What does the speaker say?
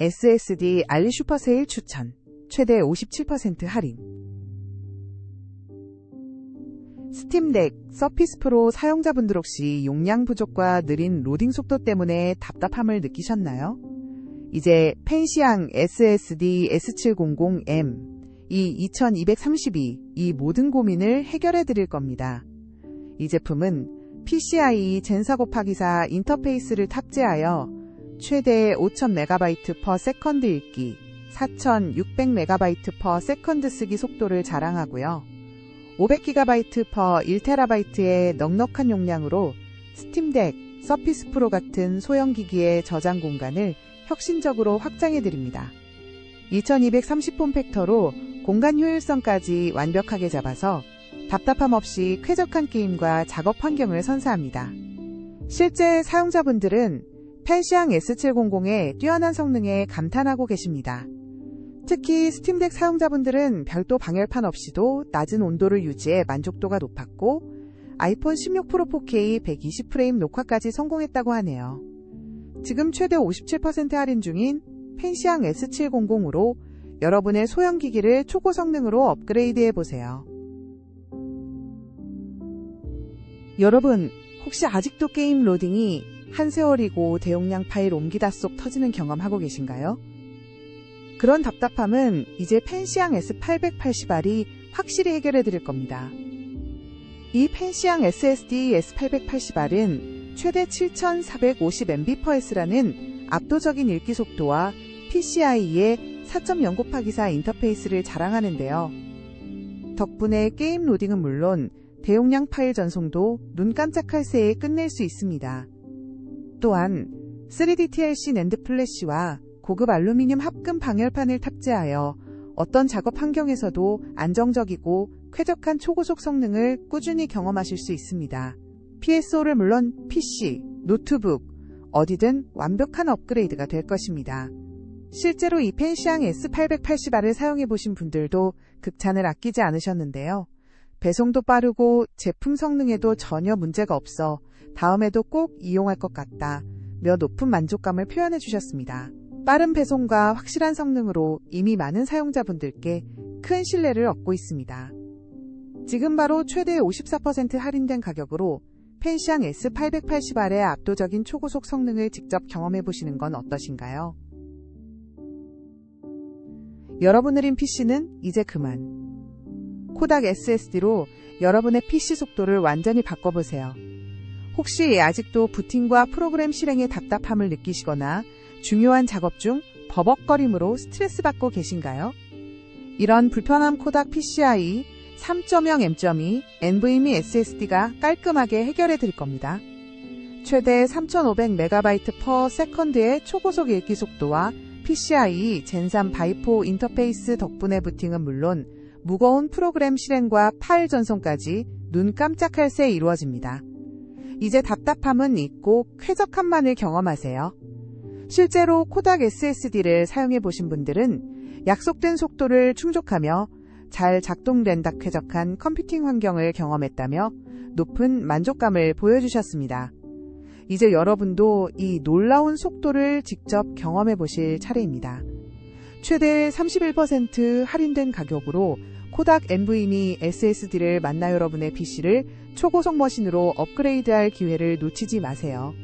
SSD 알리 슈퍼세일 추천. 최대 57% 할인. 스팀덱, 서피스 프로 사용자분들 혹시 용량 부족과 느린 로딩 속도 때문에 답답함을 느끼셨나요? 이제 펜시앙 SSD S700M 이 2232, 이 모든 고민을 해결해 드릴 겁니다. 이 제품은 PCIe 젠4 곱하기 4 인터페이스를 탑재하여 최대 5000MB per 세컨드 읽기, 4600MB per 세컨드 쓰기 속도를 자랑하고요. 500GB per 1TB의 넉넉한 용량으로 스팀덱, 서피스 프로 같은 소형 기기의 저장 공간을 혁신적으로 확장해 드립니다. 2230폼 팩터로 공간 효율성까지 완벽하게 잡아서 답답함 없이 쾌적한 게임과 작업 환경을 선사합니다. 실제 사용자분들은 펜시앙 S700의 뛰어난 성능에 감탄하고 계십니다. 특히 스팀덱 사용자분들은 별도 방열판 없이도 낮은 온도를 유지해 만족도가 높았고 아이폰 16 프로 4K 120프레임 녹화까지 성공했다고 하네요. 지금 최대 57% 할인 중인 펜시앙 S700으로 여러분의 소형 기기를 초고 성능으로 업그레이드 해 보세요. 여러분, 혹시 아직도 게임 로딩이 한 세월이고 대용량 파일 옮기다 쏙 터지는 경험 하고 계신가요? 그런 답답함은 이제 펜시앙 S880R이 확실히 해결해 드릴 겁니다. 이 펜시앙 SSD S880R은 최대 7450MB/s라는 압도적인 읽기 속도와 PCIe 4.0 곱하기 4 인터페이스를 자랑하는데요. 덕분에 게임 로딩은 물론 대용량 파일 전송도 눈 깜짝할 새에 끝낼 수 있습니다. 또한 3D TLC 낸드 플래시와 고급 알루미늄 합금 방열판을 탑재하여 어떤 작업 환경에서도 안정적이고 쾌적한 초고속 성능을 꾸준히 경험하실 수 있습니다. PSO를 물론 PC, 노트북, 어디든 완벽한 업그레이드가 될 것입니다. 실제로 이 펜시앙 S880R을 사용해 보신 분들도 극찬을 아끼지 않으셨는데요. 배송도 빠르고 제품 성능에도 전혀 문제가 없어 다음에도 꼭 이용할 것 같다. 며 높은 만족감을 표현해 주셨습니다. 빠른 배송과 확실한 성능으로 이미 많은 사용자분들께 큰 신뢰를 얻고 있습니다. 지금 바로 최대 54% 할인된 가격으로 펜시앙 S880R의 압도적인 초고속 성능을 직접 경험해 보시는 건 어떠신가요? 여러분 느린 PC는 이제 그만. 코닥 SSD로 여러분의 PC 속도를 완전히 바꿔보세요. 혹시 아직도 부팅과 프로그램 실행에 답답함을 느끼시거나 중요한 작업 중 버벅거림으로 스트레스 받고 계신가요? 이런 불편함 코닥 PCI 3.0M.2 NVMe SSD가 깔끔하게 해결해 드릴 겁니다. 최대 3500MB per 세컨드의 초고속 읽기 속도와 PCIe 젠3 바이포 인터페이스 덕분에 부팅은 물론 무거운 프로그램 실행과 파일 전송까지 눈 깜짝할 새 이루어집니다. 이제 답답함은 잊고 쾌적함만을 경험하세요. 실제로 코닥 SSD를 사용해 보신 분들은 약속된 속도를 충족하며 잘 작동된다 쾌적한 컴퓨팅 환경을 경험했다며 높은 만족감을 보여주셨습니다. 이제 여러분도 이 놀라운 속도를 직접 경험해 보실 차례입니다. 최대 31% 할인된 가격으로 코닥 NVMe SSD를 만나 여러분의 PC를 초고속 머신으로 업그레이드할 기회를 놓치지 마세요.